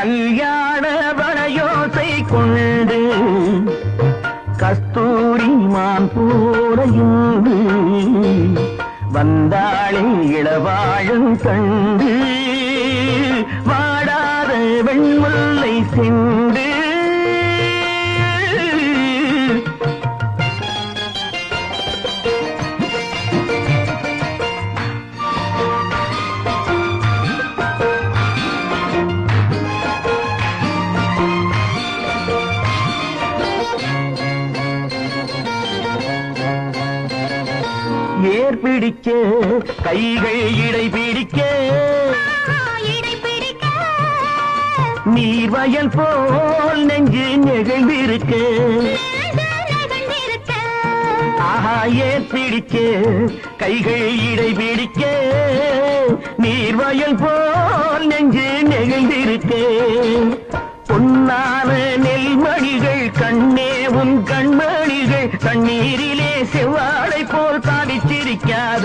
கல்யாண வளையோசை கொண்டு கஸ்தூரி மான் போரையுண்டு வந்தாளே இளவாழும் கண்டு வாடாத வெண்முல்லை சென்று ஏர் பிடிக்க கைகள் இடை பிடிக்க. நீர் வயல் போல் நெஞ்சு நெகிழ்ந்திருக்க. ஆஹா ஏர் பிடிக்க கைகள் இடை பிடிக்க. நீர் வயல் போல் நெஞ்சு நெகிழ்ந்திருக்க. பொன்னான நெல்மணிகள் கண்ணே உன் கண்மணிகள் தண்ணீரிலே